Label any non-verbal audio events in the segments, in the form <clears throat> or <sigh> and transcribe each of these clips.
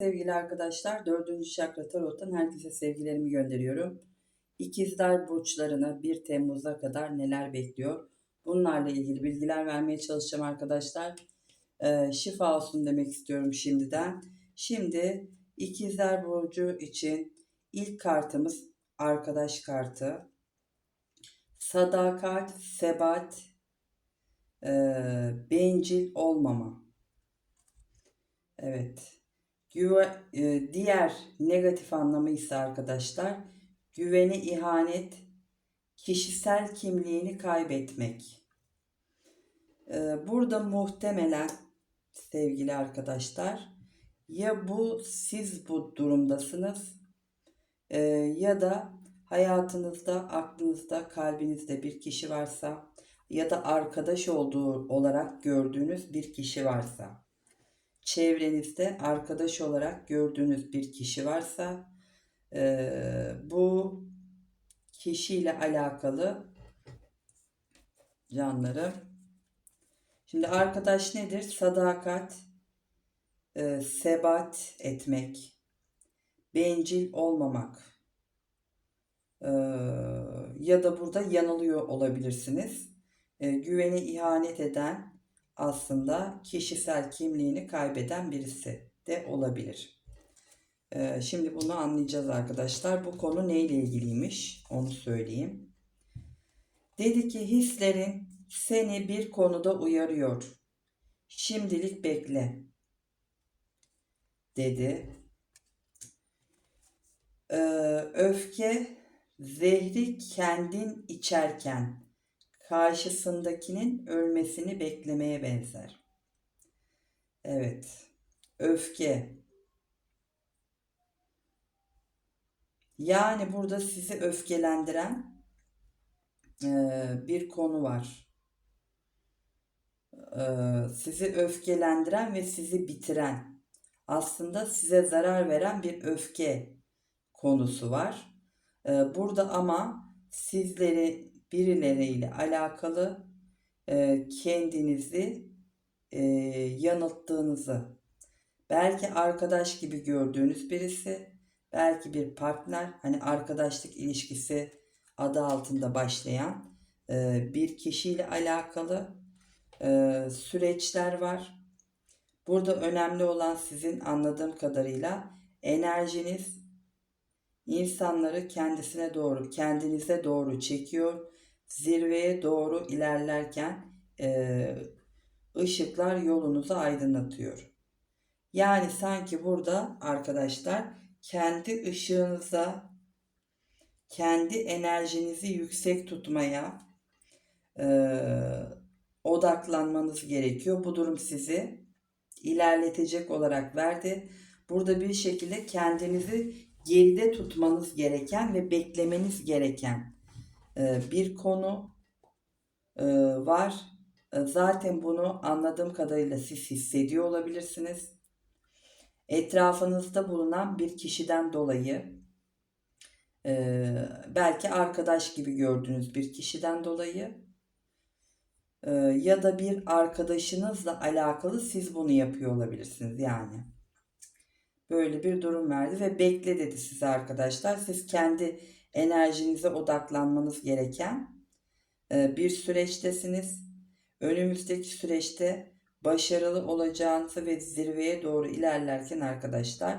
Sevgili arkadaşlar, 4. Çakra Tarot'tan herkese sevgilerimi gönderiyorum. İkizler burçlarını 1 Temmuz'a kadar neler bekliyor? Bunlarla ilgili bilgiler vermeye çalışacağım arkadaşlar. Ee, şifa olsun demek istiyorum şimdiden. Şimdi İkizler Burcu için ilk kartımız arkadaş kartı. Sadakat, sebat, e, bencil olmama. Evet. Güve, e, diğer negatif anlamı ise arkadaşlar güvene ihanet, kişisel kimliğini kaybetmek. E, burada muhtemelen sevgili arkadaşlar ya bu siz bu durumdasınız e, ya da hayatınızda, aklınızda, kalbinizde bir kişi varsa ya da arkadaş olduğu olarak gördüğünüz bir kişi varsa çevrenizde arkadaş olarak gördüğünüz bir kişi varsa e, bu kişiyle alakalı canlarım. Şimdi arkadaş nedir? Sadakat, e, sebat etmek, bencil olmamak e, ya da burada yanılıyor olabilirsiniz. E, güvene ihanet eden aslında kişisel kimliğini kaybeden birisi de olabilir. Ee, şimdi bunu anlayacağız arkadaşlar. Bu konu neyle ilgiliymiş onu söyleyeyim. Dedi ki hislerin seni bir konuda uyarıyor. Şimdilik bekle. Dedi. Ee, öfke zehri kendin içerken karşısındakinin ölmesini beklemeye benzer. Evet. Öfke. Yani burada sizi öfkelendiren e, bir konu var. E, sizi öfkelendiren ve sizi bitiren, aslında size zarar veren bir öfke konusu var. E, burada ama sizleri birileriyle alakalı e, kendinizi e, yanılttığınızı, belki arkadaş gibi gördüğünüz birisi, belki bir partner, hani arkadaşlık ilişkisi adı altında başlayan e, bir kişiyle alakalı e, süreçler var. Burada önemli olan sizin anladığım kadarıyla enerjiniz insanları kendisine doğru, kendinize doğru çekiyor zirveye doğru ilerlerken e, ışıklar yolunuzu aydınlatıyor. Yani sanki burada arkadaşlar kendi ışığınıza, kendi enerjinizi yüksek tutmaya e, odaklanmanız gerekiyor. Bu durum sizi ilerletecek olarak verdi. Burada bir şekilde kendinizi geride tutmanız gereken ve beklemeniz gereken bir konu e, var. E, zaten bunu anladığım kadarıyla siz hissediyor olabilirsiniz. Etrafınızda bulunan bir kişiden dolayı belki arkadaş gibi gördüğünüz bir kişiden dolayı ya da bir arkadaşınızla alakalı siz bunu yapıyor olabilirsiniz yani. Böyle bir durum verdi ve bekle dedi size arkadaşlar. Siz kendi enerjinize odaklanmanız gereken e, bir süreçtesiniz. Önümüzdeki süreçte başarılı olacağınızı ve zirveye doğru ilerlerken arkadaşlar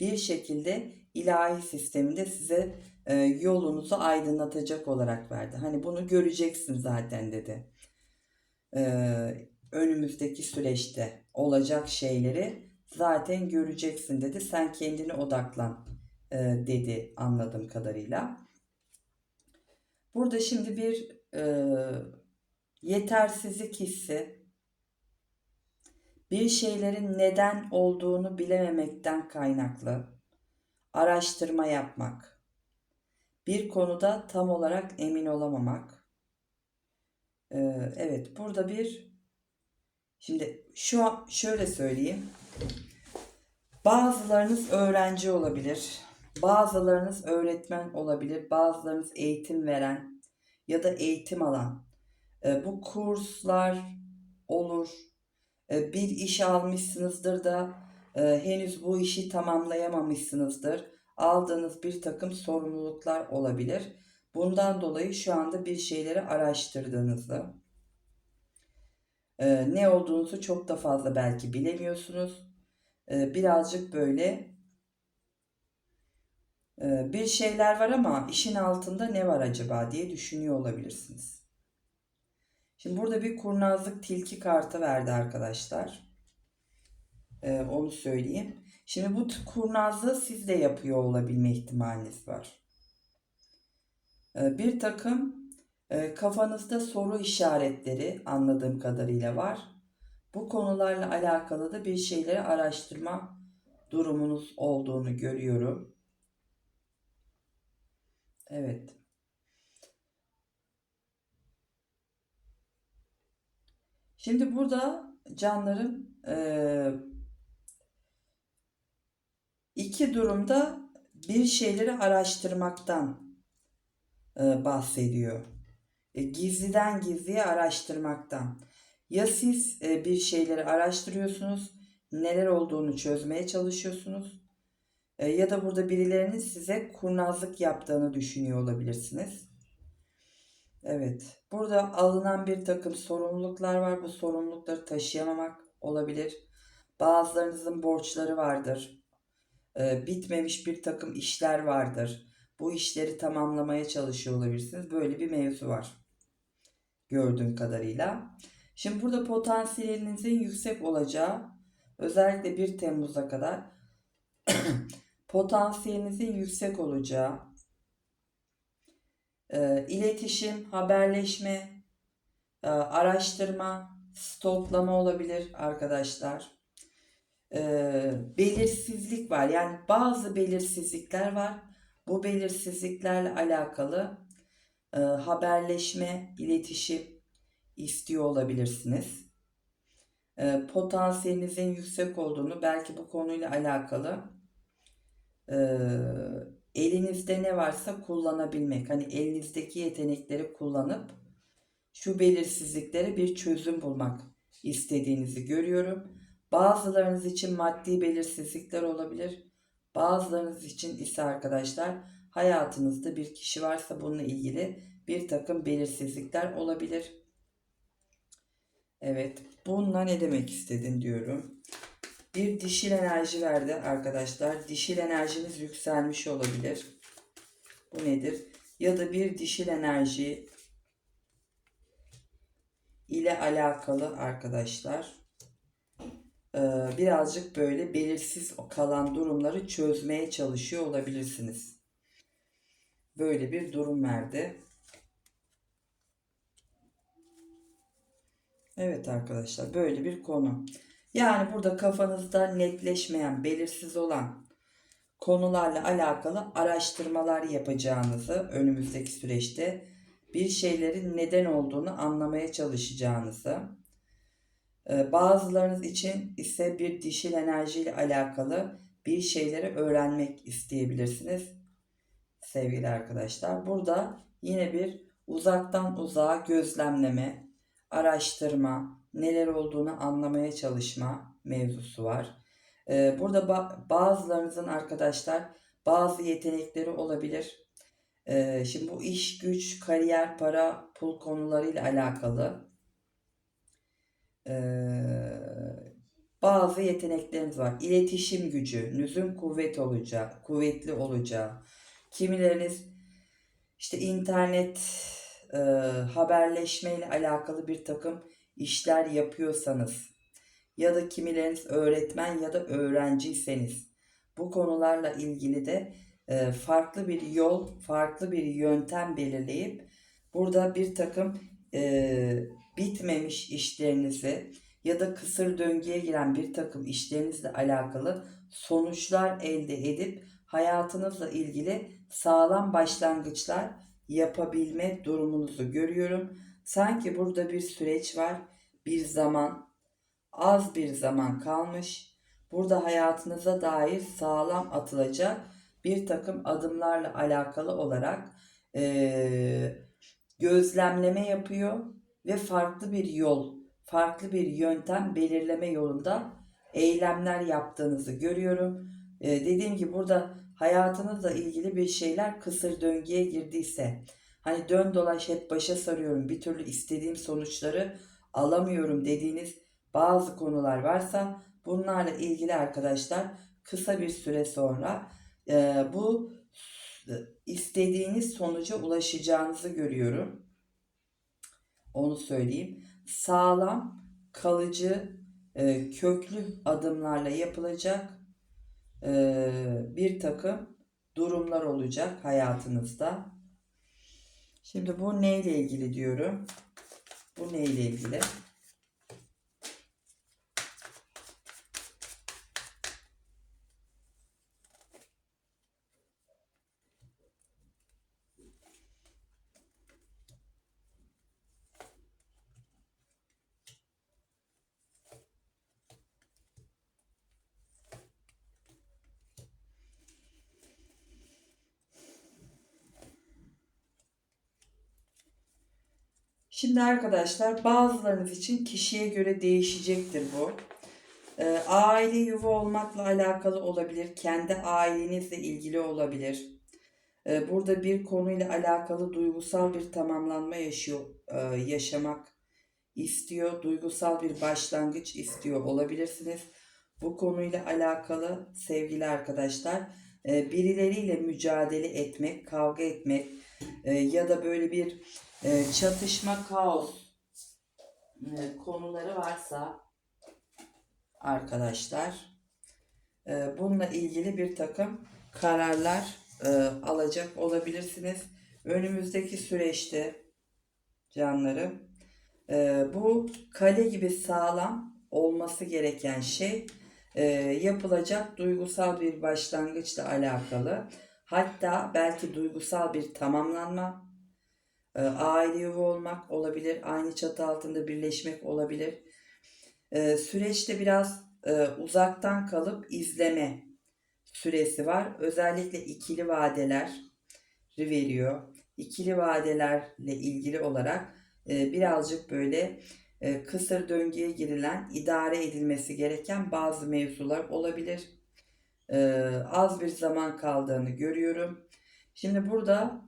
bir şekilde ilahi sisteminde size e, yolunuzu aydınlatacak olarak verdi. Hani bunu göreceksin zaten dedi. E, önümüzdeki süreçte olacak şeyleri zaten göreceksin dedi. Sen kendine odaklan e, dedi anladığım kadarıyla. Burada şimdi bir e, yetersizlik hissi, bir şeylerin neden olduğunu bilememekten kaynaklı araştırma yapmak, bir konuda tam olarak emin olamamak. E, evet, burada bir şimdi şu şöyle söyleyeyim. Bazılarınız öğrenci olabilir. Bazılarınız öğretmen olabilir, bazılarınız eğitim veren ya da eğitim alan. E, bu kurslar olur. E, bir iş almışsınızdır da e, henüz bu işi tamamlayamamışsınızdır. Aldığınız bir takım sorumluluklar olabilir. Bundan dolayı şu anda bir şeyleri araştırdığınızı, e, ne olduğunuzu çok da fazla belki bilemiyorsunuz. E, birazcık böyle bir şeyler var ama işin altında ne var acaba diye düşünüyor olabilirsiniz. Şimdi burada bir kurnazlık tilki kartı verdi arkadaşlar. E, onu söyleyeyim. Şimdi bu kurnazlığı siz de yapıyor olabilme ihtimaliniz var. E, bir takım e, kafanızda soru işaretleri anladığım kadarıyla var. Bu konularla alakalı da bir şeyleri araştırma durumunuz olduğunu görüyorum. Evet. Şimdi burada canlarım eee, iki durumda bir şeyleri araştırmaktan eee, bahsediyor. E, gizliden gizliye araştırmaktan. Ya siz e, bir şeyleri araştırıyorsunuz, neler olduğunu çözmeye çalışıyorsunuz. E, ya da burada birilerinin size kurnazlık yaptığını düşünüyor olabilirsiniz. Evet. Burada alınan bir takım sorumluluklar var. Bu sorumlulukları taşıyamamak olabilir. Bazılarınızın borçları vardır. E, bitmemiş bir takım işler vardır. Bu işleri tamamlamaya çalışıyor olabilirsiniz. Böyle bir mevzu var. Gördüğüm kadarıyla. Şimdi burada potansiyelinizin yüksek olacağı özellikle 1 Temmuz'a kadar <clears throat> potansiyelinizin yüksek olacağı e, iletişim, haberleşme, e, araştırma, stoklama olabilir arkadaşlar. E, belirsizlik var. Yani bazı belirsizlikler var. Bu belirsizliklerle alakalı haberleşme, iletişim istiyor olabilirsiniz. Potansiyelinizin yüksek olduğunu belki bu konuyla alakalı e, elinizde ne varsa kullanabilmek. Hani elinizdeki yetenekleri kullanıp şu belirsizliklere bir çözüm bulmak istediğinizi görüyorum. Bazılarınız için maddi belirsizlikler olabilir. Bazılarınız için ise arkadaşlar hayatınızda bir kişi varsa bununla ilgili bir takım belirsizlikler olabilir. Evet, bununla ne demek istedin diyorum. Bir dişil enerji verdi arkadaşlar. Dişil enerjiniz yükselmiş olabilir. Bu nedir? Ya da bir dişil enerji ile alakalı arkadaşlar. Ee, birazcık böyle belirsiz kalan durumları çözmeye çalışıyor olabilirsiniz. Böyle bir durum verdi. Evet arkadaşlar böyle bir konu. Yani burada kafanızda netleşmeyen, belirsiz olan konularla alakalı araştırmalar yapacağınızı önümüzdeki süreçte bir şeylerin neden olduğunu anlamaya çalışacağınızı e, bazılarınız için ise bir dişil enerjiyle alakalı bir şeyleri öğrenmek isteyebilirsiniz sevgili arkadaşlar. Burada yine bir uzaktan uzağa gözlemleme, araştırma, neler olduğunu anlamaya çalışma mevzusu var. Ee, burada ba- bazılarınızın arkadaşlar bazı yetenekleri olabilir. Ee, şimdi bu iş, güç, kariyer, para, pul konularıyla alakalı ee, bazı yetenekleriniz var. İletişim gücünüzün kuvvet olacağı, kuvvetli olacağı. Kimileriniz işte internet e, haberleşme ile alakalı bir takım işler yapıyorsanız ya da kimileriniz öğretmen ya da öğrenciyseniz bu konularla ilgili de e, farklı bir yol, farklı bir yöntem belirleyip burada bir takım e, bitmemiş işlerinizi ya da kısır döngüye giren bir takım işlerinizle alakalı sonuçlar elde edip hayatınızla ilgili sağlam başlangıçlar yapabilme durumunuzu görüyorum. Sanki burada bir süreç var, bir zaman, az bir zaman kalmış. Burada hayatınıza dair sağlam atılacak bir takım adımlarla alakalı olarak eee, gözlemleme yapıyor ve farklı bir yol, farklı bir yöntem belirleme yolunda eylemler yaptığınızı görüyorum. Ee, dediğim gibi burada hayatınızla ilgili bir şeyler kısır döngüye girdiyse hani dön dolaş hep başa sarıyorum bir türlü istediğim sonuçları alamıyorum dediğiniz bazı konular varsa bunlarla ilgili arkadaşlar kısa bir süre sonra e, bu istediğiniz sonuca ulaşacağınızı görüyorum. Onu söyleyeyim. Sağlam, kalıcı, e, köklü adımlarla yapılacak bir takım durumlar olacak hayatınızda. Şimdi bu neyle ilgili diyorum? Bu neyle ilgili? Şimdi arkadaşlar bazılarınız için kişiye göre değişecektir bu. Ee, aile yuva olmakla alakalı olabilir. Kendi ailenizle ilgili olabilir. Ee, burada bir konuyla alakalı duygusal bir tamamlanma yaşıyor, e, yaşamak istiyor. Duygusal bir başlangıç istiyor olabilirsiniz. Bu konuyla alakalı sevgili arkadaşlar e, birileriyle mücadele etmek, kavga etmek e, ya da böyle bir e, çatışma, kaos e, konuları varsa arkadaşlar e, bununla ilgili bir takım kararlar e, alacak olabilirsiniz. Önümüzdeki süreçte canlarım e, bu kale gibi sağlam olması gereken şey yapılacak duygusal bir başlangıçla alakalı. Hatta belki duygusal bir tamamlanma e, aile yuva olmak olabilir, aynı çatı altında birleşmek olabilir. E, süreçte biraz e, uzaktan kalıp izleme süresi var. Özellikle ikili vadeler veriyor. İkili vadelerle ilgili olarak e, birazcık böyle e, kısır döngüye girilen, idare edilmesi gereken bazı mevzular olabilir. E, az bir zaman kaldığını görüyorum. Şimdi burada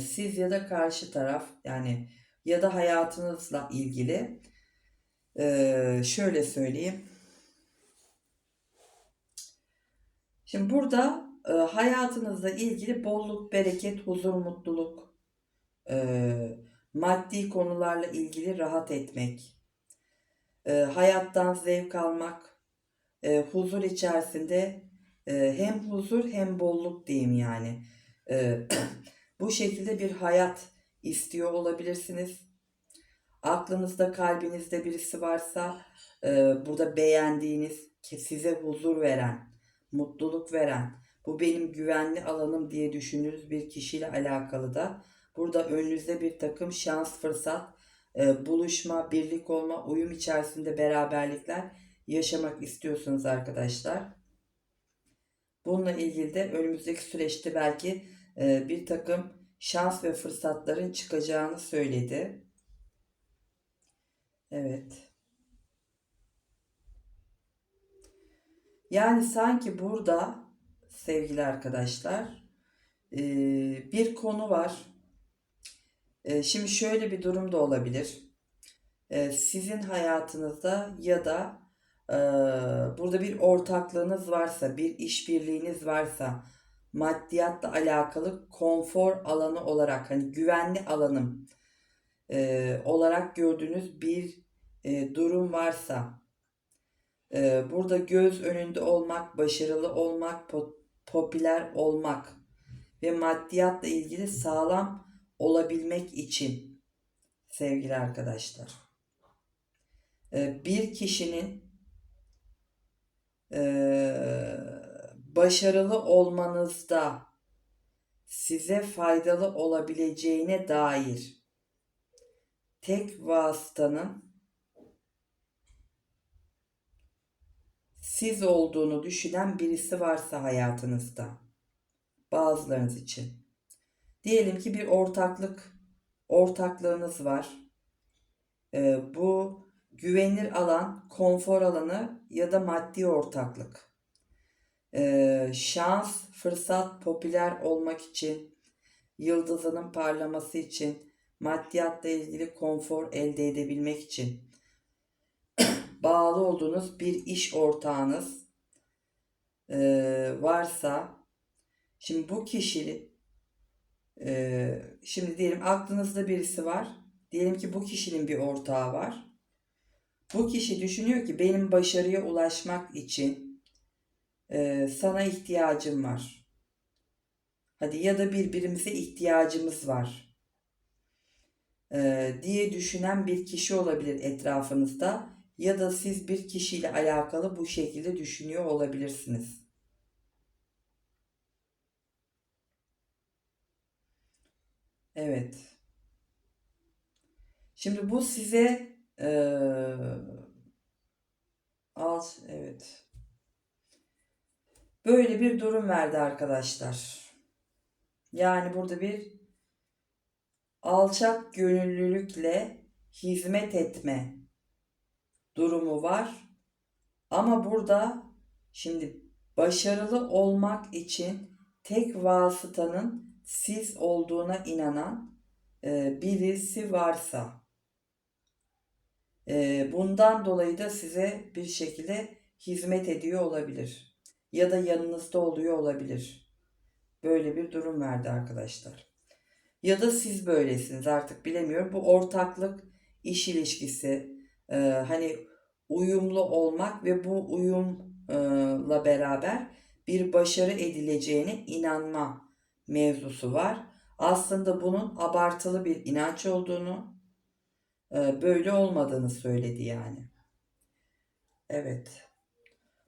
siz ya da karşı taraf yani ya da hayatınızla ilgili şöyle söyleyeyim. Şimdi burada hayatınızla ilgili bolluk, bereket, huzur, mutluluk, maddi konularla ilgili rahat etmek, hayattan zevk almak, huzur içerisinde hem huzur hem bolluk diyeyim yani. E, bu şekilde bir hayat istiyor olabilirsiniz. Aklınızda, kalbinizde birisi varsa e, burada beğendiğiniz, size huzur veren, mutluluk veren, bu benim güvenli alanım diye düşündüğünüz bir kişiyle alakalı da burada önünüzde bir takım şans, fırsat, e, buluşma, birlik olma, uyum içerisinde beraberlikler yaşamak istiyorsunuz arkadaşlar. Bununla ilgili de önümüzdeki süreçte belki bir takım şans ve fırsatların çıkacağını söyledi. Evet. Yani sanki burada sevgili arkadaşlar e, bir konu var. E, şimdi şöyle bir durum da olabilir. E, sizin hayatınızda ya da burada bir ortaklığınız varsa, bir işbirliğiniz varsa, maddiyatla alakalı konfor alanı olarak hani güvenli alanım e, olarak gördüğünüz bir e, durum varsa e, burada göz önünde olmak, başarılı olmak, po- popüler olmak ve maddiyatla ilgili sağlam olabilmek için sevgili arkadaşlar. E, bir kişinin e, başarılı olmanızda size faydalı olabileceğine dair tek vasıtanın siz olduğunu düşünen birisi varsa hayatınızda bazılarınız için diyelim ki bir ortaklık ortaklığınız var. Ee, bu güvenilir alan, konfor alanı ya da maddi ortaklık. Ee, şans, fırsat, popüler olmak için, yıldızının parlaması için, maddiyatla ilgili konfor elde edebilmek için <clears throat> bağlı olduğunuz bir iş ortağınız e, varsa şimdi bu kişinin e, şimdi diyelim aklınızda birisi var. Diyelim ki bu kişinin bir ortağı var. Bu kişi düşünüyor ki benim başarıya ulaşmak için e, sana ihtiyacım var. Hadi ya da birbirimize ihtiyacımız var e, diye düşünen bir kişi olabilir etrafınızda ya da siz bir kişiyle alakalı bu şekilde düşünüyor olabilirsiniz. Evet. Şimdi bu size eee alt evet. Böyle bir durum verdi arkadaşlar. Yani burada bir alçak gönüllülükle hizmet etme durumu var. Ama burada şimdi başarılı olmak için tek vasıtanın siz olduğuna inanan e, birisi varsa e, bundan dolayı da size bir şekilde hizmet ediyor olabilir. Ya da yanınızda oluyor olabilir. Böyle bir durum verdi arkadaşlar. Ya da siz böylesiniz artık bilemiyorum. Bu ortaklık, iş ilişkisi, e, hani uyumlu olmak ve bu uyumla beraber bir başarı edileceğine inanma mevzusu var. Aslında bunun abartılı bir inanç olduğunu, e, böyle olmadığını söyledi yani. Evet.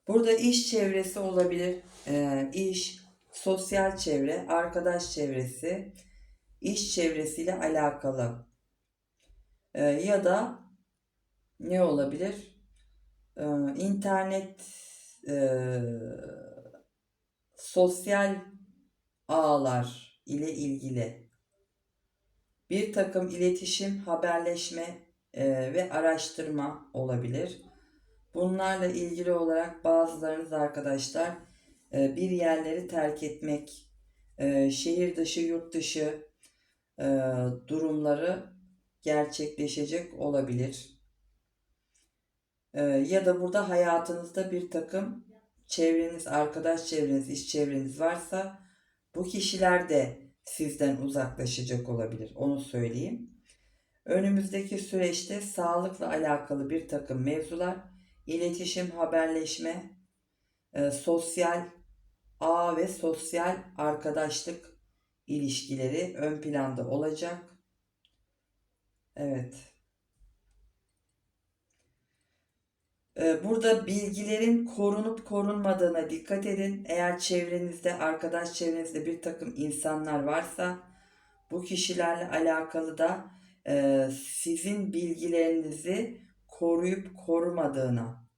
Burada iş çevresi olabilir. E, iş, sosyal çevre, arkadaş çevresi, iş çevresiyle alakalı. E, ya da ne olabilir? Ee, internet e, sosyal ağlar ile ilgili bir takım iletişim, haberleşme e, ve araştırma olabilir. Bunlarla ilgili olarak bazılarınız arkadaşlar e, bir yerleri terk etmek, e, şehir dışı, yurt dışı e, durumları gerçekleşecek olabilir. Ya da burada hayatınızda bir takım çevreniz, arkadaş çevreniz, iş çevreniz varsa bu kişiler de sizden uzaklaşacak olabilir. Onu söyleyeyim. Önümüzdeki süreçte sağlıkla alakalı bir takım mevzular, iletişim, haberleşme, e, sosyal ağ ve sosyal arkadaşlık ilişkileri ön planda olacak. Evet. Ee, burada bilgilerin korunup korunmadığına dikkat edin. Eğer çevrenizde, arkadaş çevrenizde bir takım insanlar varsa bu kişilerle alakalı da e, sizin bilgilerinizi koruyup korumadığına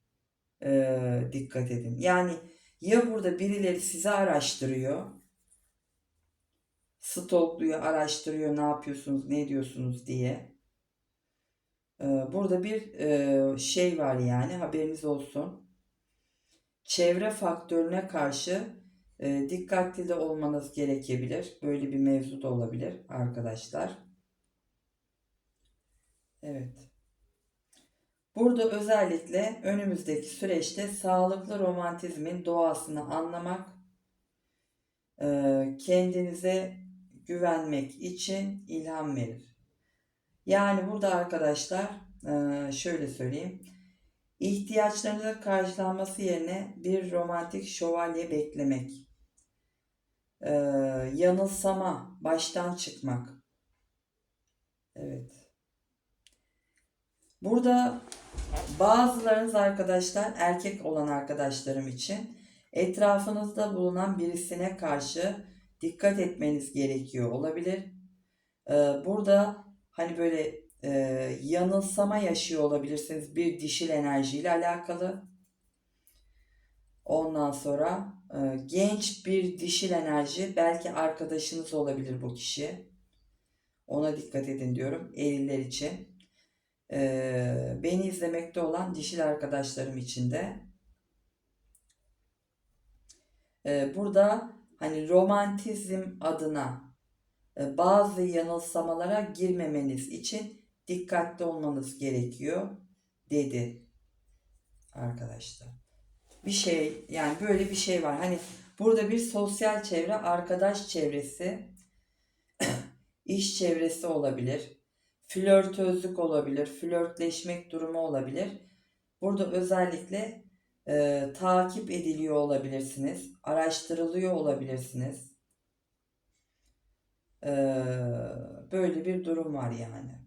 e, dikkat edin. Yani ya burada birileri sizi araştırıyor, stokluyor, araştırıyor ne yapıyorsunuz, ne ediyorsunuz diye. Ee, burada bir e, şey var yani haberiniz olsun. Çevre faktörüne karşı e, dikkatli de olmanız gerekebilir. Böyle bir mevzu da olabilir arkadaşlar. Evet. Burada özellikle önümüzdeki süreçte sağlıklı romantizmin doğasını anlamak, e, kendinize güvenmek için ilham verir. Yani burada arkadaşlar e, şöyle söyleyeyim. İhtiyaçlarınızın karşılanması yerine bir romantik şövalye beklemek. E, yanılsama, baştan çıkmak. Evet. Burada bazılarınız arkadaşlar erkek olan arkadaşlarım için etrafınızda bulunan birisine karşı dikkat etmeniz gerekiyor olabilir. E, burada hani böyle e, yanılsama yaşıyor olabilirsiniz bir dişil enerjiyle alakalı. Ondan sonra e, genç bir dişil enerji belki arkadaşınız olabilir bu kişi. Ona dikkat edin diyorum eriller için. Ee, beni izlemekte olan dişil arkadaşlarım için de. Ee, burada hani romantizm adına e, bazı yanılsamalara girmemeniz için dikkatli olmanız gerekiyor dedi arkadaşlar. Bir şey yani böyle bir şey var. Hani burada bir sosyal çevre, arkadaş çevresi, <clears throat> iş çevresi olabilir. Flörtözlük olabilir, flörtleşmek durumu olabilir. Burada özellikle e, takip ediliyor olabilirsiniz, araştırılıyor olabilirsiniz. E, böyle bir durum var yani.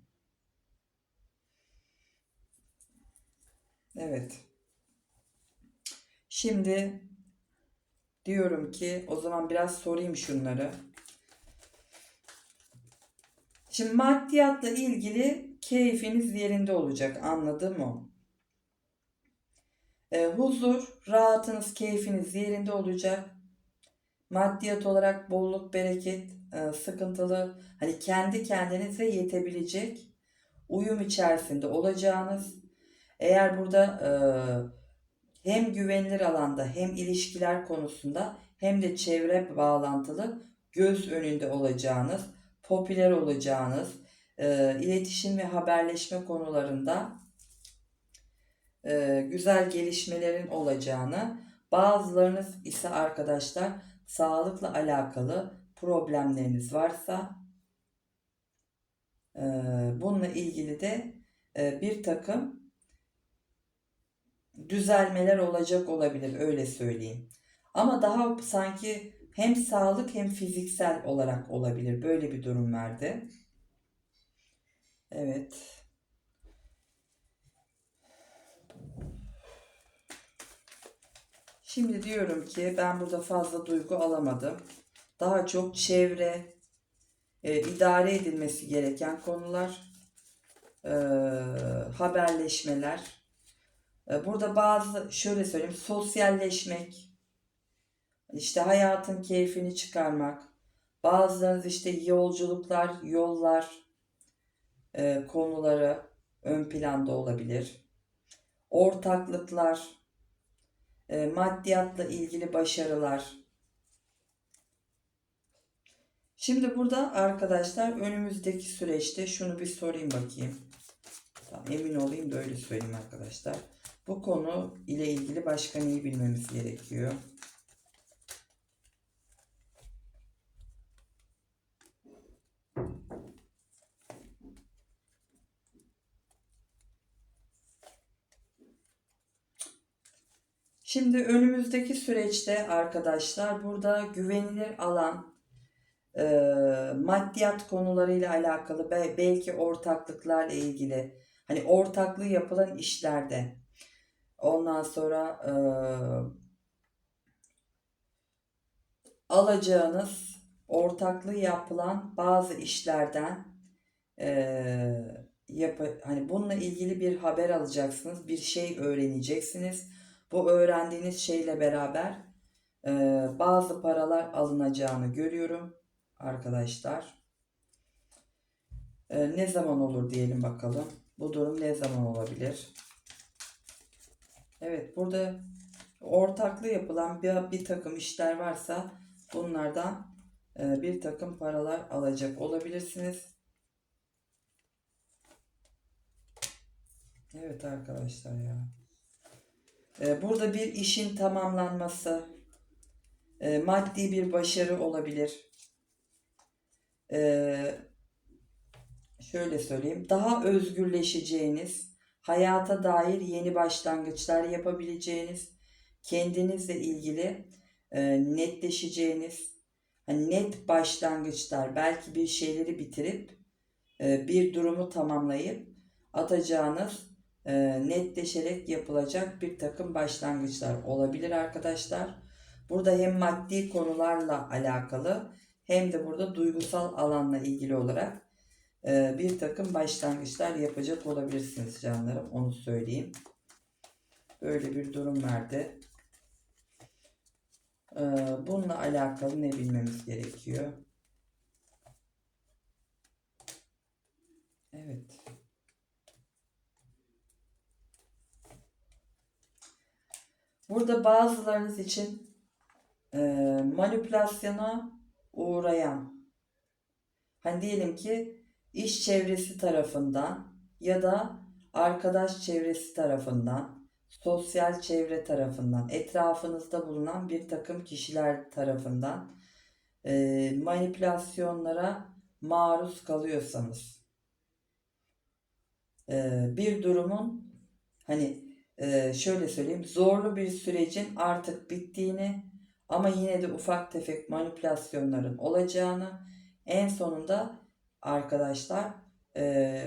Evet. Şimdi diyorum ki o zaman biraz sorayım şunları. Şimdi maddiyatla ilgili keyfiniz yerinde olacak. Anladın mı? E, huzur, rahatınız, keyfiniz yerinde olacak. Maddiyat olarak bolluk, bereket, e, sıkıntılı, hani kendi kendinize yetebilecek uyum içerisinde olacağınız. Eğer burada e, hem güvenilir alanda hem ilişkiler konusunda hem de çevre bağlantılı göz önünde olacağınız, popüler olacağınız, e, iletişim ve haberleşme konularında e, güzel gelişmelerin olacağını, bazılarınız ise arkadaşlar sağlıkla alakalı problemleriniz varsa e, bununla ilgili de e, bir takım düzelmeler olacak olabilir öyle söyleyeyim. Ama daha sanki hem sağlık hem fiziksel olarak olabilir. Böyle bir durum verdi. Evet. Şimdi diyorum ki ben burada fazla duygu alamadım. Daha çok çevre, e, idare edilmesi gereken konular, e, haberleşmeler. E, burada bazı şöyle söyleyeyim sosyalleşmek, işte hayatın keyfini çıkarmak, bazılarınız işte yolculuklar, yollar e, konuları ön planda olabilir. Ortaklıklar, e, maddiyatla ilgili başarılar. Şimdi burada arkadaşlar önümüzdeki süreçte şunu bir sorayım bakayım. Tamam, emin olayım da öyle söyleyeyim arkadaşlar. Bu konu ile ilgili başka neyi bilmemiz gerekiyor? Şimdi önümüzdeki süreçte arkadaşlar burada güvenilir alan e, maddiyat konularıyla alakalı be- belki ortaklıklarla ilgili hani ortaklığı yapılan işlerde. Ondan sonra e, alacağınız ortaklığı yapılan bazı işlerden e, yapı hani bununla ilgili bir haber alacaksınız bir şey öğreneceksiniz bu öğrendiğiniz şeyle beraber e, bazı paralar alınacağını görüyorum arkadaşlar. E, ne zaman olur diyelim bakalım. Bu durum ne zaman olabilir? Evet burada ortaklı yapılan bir, bir takım işler varsa bunlardan e, bir takım paralar alacak olabilirsiniz. Evet arkadaşlar ya. Ee, burada bir işin tamamlanması, e, maddi bir başarı olabilir. Ee, şöyle söyleyeyim, daha özgürleşeceğiniz, hayata dair yeni başlangıçlar yapabileceğiniz, kendinizle ilgili e, netleşeceğiniz, hani net başlangıçlar, belki bir şeyleri bitirip e, bir durumu tamamlayıp atacağınız e, netleşerek yapılacak bir takım başlangıçlar olabilir arkadaşlar. Burada hem maddi konularla alakalı hem de burada duygusal alanla ilgili olarak e, bir takım başlangıçlar yapacak olabilirsiniz canlarım. Onu söyleyeyim. Böyle bir durum verdi. E, bununla alakalı ne bilmemiz gerekiyor? Evet. Burada bazılarınız için e, manipülasyona uğrayan, hani diyelim ki iş çevresi tarafından ya da arkadaş çevresi tarafından, sosyal çevre tarafından, etrafınızda bulunan bir takım kişiler tarafından e, manipülasyonlara maruz kalıyorsanız, e, bir durumun hani e, şöyle söyleyeyim zorlu bir sürecin artık bittiğini ama yine de ufak tefek manipülasyonların olacağını en sonunda arkadaşlar e,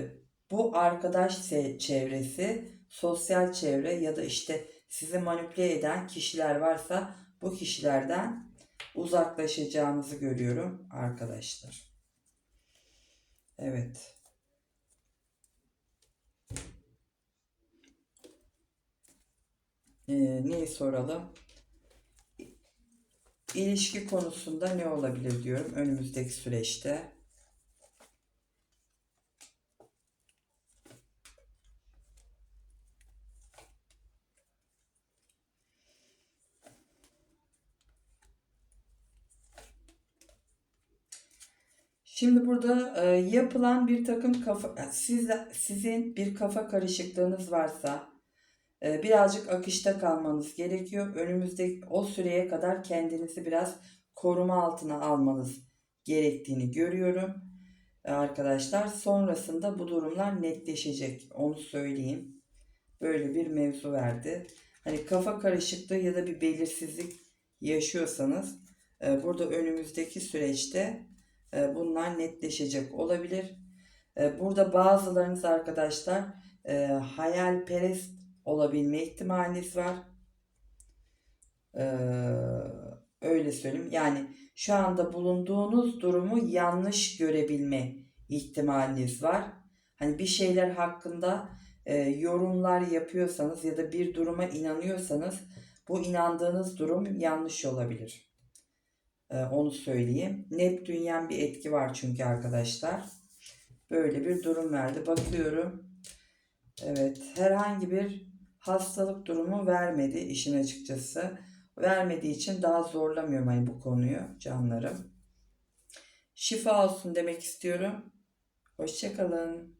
bu arkadaş çevresi sosyal çevre ya da işte sizi manipüle eden kişiler varsa bu kişilerden uzaklaşacağınızı görüyorum arkadaşlar. Evet. Ee, neyi soralım? İlişki konusunda ne olabilir diyorum önümüzdeki süreçte. Şimdi burada e, yapılan bir takım kafa siz sizin bir kafa karışıklığınız varsa e, birazcık akışta kalmanız gerekiyor. Önümüzdeki o süreye kadar kendinizi biraz koruma altına almanız gerektiğini görüyorum. E, arkadaşlar sonrasında bu durumlar netleşecek. Onu söyleyeyim. Böyle bir mevzu verdi. Hani kafa karışıklığı ya da bir belirsizlik yaşıyorsanız e, burada önümüzdeki süreçte e, bunlar netleşecek olabilir. E, burada bazılarınız arkadaşlar hayalperest olabilme ihtimaliniz var. E, öyle söyleyeyim. Yani şu anda bulunduğunuz durumu yanlış görebilme ihtimaliniz var. Hani bir şeyler hakkında e, yorumlar yapıyorsanız ya da bir duruma inanıyorsanız bu inandığınız durum yanlış olabilir. Ee, onu söyleyeyim. Neptünyen bir etki var çünkü arkadaşlar. Böyle bir durum verdi. Bakıyorum. Evet. Herhangi bir hastalık durumu vermedi işin açıkçası. Vermediği için daha zorlamıyorum hani bu konuyu canlarım. Şifa olsun demek istiyorum. Hoşçakalın.